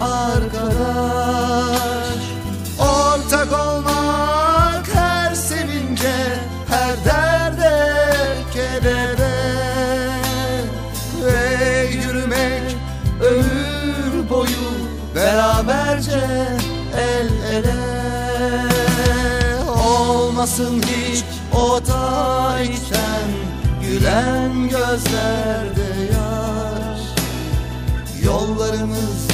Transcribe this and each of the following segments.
arkadaş. Ortak olmak her sevince her derde kedere. Ve yürümek ömür boyu beraberce el ele. Olmasın hiç o ta içten gülen gözlerde yaş. Yollarımız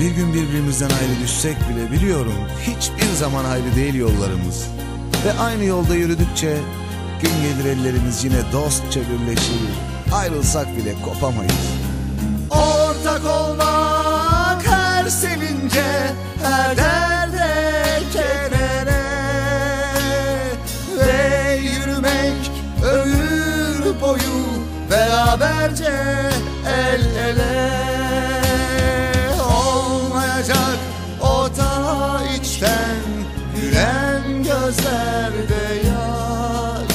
bir gün birbirimizden ayrı düşsek bile biliyorum hiçbir zaman ayrı değil yollarımız. Ve aynı yolda yürüdükçe gün gelir ellerimiz yine dostça birleşir. Ayrılsak bile kopamayız. Ortak olmak her sevince her derde kedere Ve yürümek ömür boyu beraberce el ele Olmayacak o ta içten gülen gözlerde yaş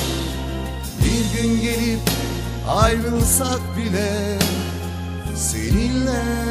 Bir gün gelip ayrılsak bile seninle